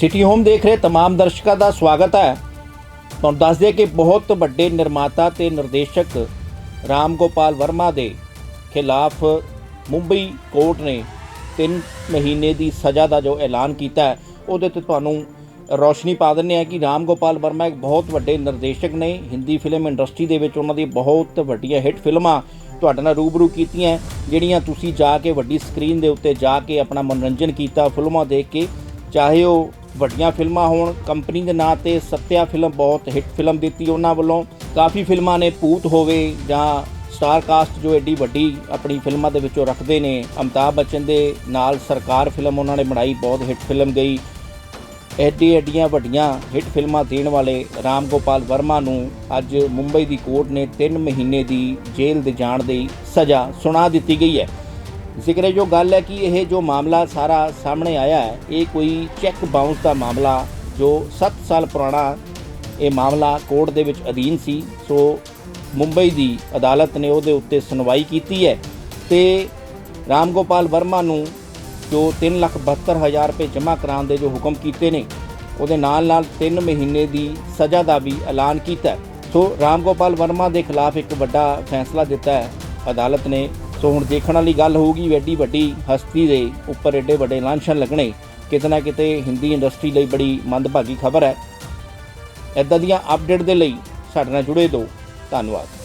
City home ਦੇਖ ਰਹੇ तमाम ਦਰਸ਼ਕਾਂ ਦਾ ਸਵਾਗਤ ਹੈ ਤੁਹਾਨੂੰ ਦੱਸ ਦਈਏ ਕਿ ਬਹੁਤ ਵੱਡੇ ਨਿਰਮਾਤਾ ਤੇ ਨਿਰਦੇਸ਼ਕ ਰਾਮ ਗੋਪਾਲ ਵਰਮਾ ਦੇ ਖਿਲਾਫ ਮੁੰਬਈ ਕੋਰਟ ਨੇ 3 ਮਹੀਨੇ ਦੀ ਸਜ਼ਾ ਦਾ ਜੋ ਐਲਾਨ ਕੀਤਾ ਹੈ ਉਹਦੇ ਤੇ ਤੁਹਾਨੂੰ ਰੌਸ਼ਨੀ ਪਾ ਦਿੰਦੇ ਆ ਕਿ ਰਾਮ ਗੋਪਾਲ ਵਰਮਾ ਇੱਕ ਬਹੁਤ ਵੱਡੇ ਨਿਰਦੇਸ਼ਕ ਨੇ ਹਿੰਦੀ ਫਿਲਮ ਇੰਡਸਟਰੀ ਦੇ ਵਿੱਚ ਉਹਨਾਂ ਦੀ ਬਹੁਤ ਵੱਡੀਆਂ ਹਿੱਟ ਫਿਲਮਾਂ ਤੁਹਾਡੇ ਨਾਲ ਰੂਬਰੂ ਕੀਤੀਆਂ ਜਿਹੜੀਆਂ ਤੁਸੀਂ ਜਾ ਕੇ ਵੱਡੀ ਸਕਰੀਨ ਦੇ ਉੱਤੇ ਜਾ ਕੇ ਆਪਣਾ ਮਨੋਰੰਜਨ ਕੀਤਾ ਫਿਲਮਾਂ ਦੇਖ ਕੇ ਚਾਹੇ ਉਹ ਵੱਡੀਆਂ ਫਿਲਮਾਂ ਹੋਣ। ਕੰਪਨੀ ਦੇ ਨਾਂ ਤੇ ਸੱਤਿਆ ਫਿਲਮ, ਬਹੁਤ ਹਿੱਟ ਫਿਲਮ ਦਿੱਤੀ ਉਹਨਾਂ ਵੱਲੋਂ। ਕਾਫੀ ਫਿਲਮਾਂ ਨੇ ਭੂਤ ਹੋਵੇ ਜਾਂ ਸਟਾਰ ਕਾਸਟ ਜੋ ਐਡੀ ਵੱਡੀ ਆਪਣੀ ਫਿਲਮਾਂ ਦੇ ਵਿੱਚੋਂ ਰੱਖਦੇ ਨੇ। ਅਮਿਤਾਭ ਬੱਚਨ ਦੇ ਨਾਲ ਸਰਕਾਰ ਫਿਲਮ ਉਹਨਾਂ ਨੇ ਬਣਾਈ, ਬਹੁਤ ਹਿੱਟ ਫਿਲਮ ਗਈ ਐਡੀ ਐਡੀਆਂ ਵੱਡੀਆਂ ਹਿੱਟ ਫਿਲਮਾਂ ਦੇਣ ਵਾਲੇ ਰਾਮ ਗੋਪਾਲ ਵਰਮਾ ਨੂੰ ਅੱਜ ਮੁੰਬਈ ਦੀ ਕੋਰਟ ਨੇ 3 ਮਹੀਨੇ ਦੀ ਜੇਲ੍ਹ ਦੇ ਜਾਣ ਦੀ ਸਜ਼ਾ ਸੁਣਾ ਦਿੱਤੀ ਗਈ ਹੈ। ਜ਼ਿਕਰ ਜੋ ਗੱਲ ਹੈ ਕਿ ਇਹ ਜੋ ਮਾਮਲਾ ਸਾਰਾ ਸਾਹਮਣੇ ਆਇਆ ਹੈ, ਇਹ ਕੋਈ ਚੈੱਕ ਬਾਉਂਸ ਦਾ ਮਾਮਲਾ ਜੋ 7 ਸਾਲ ਪੁਰਾਣਾ ਇਹ ਮਾਮਲਾ ਕੋਰਟ ਦੇ ਵਿੱਚ ਅਧੀਨ ਸੀ, ਸੋ ਮੁੰਬਈ ਦੀ ਅਦਾਲਤ ਨੇ ਉਹਦੇ ਉੱਤੇ ਸੁਣਵਾਈ ਕੀਤੀ ਹੈ ਤੇ ਰਾਮ ਗੋਪਾਲ ਵਰਮਾ ਨੂੰ ਜੋ 372000 ਰੁਪਏ ਜਮ੍ਹਾਂ ਕਰਾਉਣ ਦੇ ਜੋ ਹੁਕਮ ਕੀਤੇ ਨੇ, ਉਹਦੇ ਨਾਲ ਨਾਲ 3 ਮਹੀਨੇ ਦੀ ਸਜ਼ਾ ਦਾ ਵੀ ਐਲਾਨ ਕੀਤਾ ਸੋ ਰਾਮ ਗੋਪਾਲ ਵਰਮਾ ਦੇ ਖਿਲਾਫ ਇੱਕ ਵੱਡਾ ਫੈਸਲਾ ਦਿੱਤਾ ਹੈ, ਅਦਾਲਤ ਨੇ ਸੋ ਹੁਣ ਦੇਖਣ ਵਾਲੀ ਗੱਲ ਹੋਊਗੀ ਵੀ ਐਡੀ ਵੱਡੀ ਹਸਤੀ ਦੇ ਉੱਪਰ ਐਡੇ ਵੱਡੇ ਲਾਂਛਨ ਲੱਗਣੇ, ਕਿਤੇ ਨਾ ਕਿਤੇ ਹਿੰਦੀ ਇੰਡਸਟਰੀ ਲਈ ਬੜੀ ਮੰਦਭਾਗੀ ਖਬਰ ਹੈ। ਇਦਾਂ ਦੀਆਂ ਅਪਡੇਟ ਦੇ ਲਈ ਸਾਡੇ ਨਾਲ ਜੁੜੇ ਰਹੋ ਧੰਨਵਾਦ।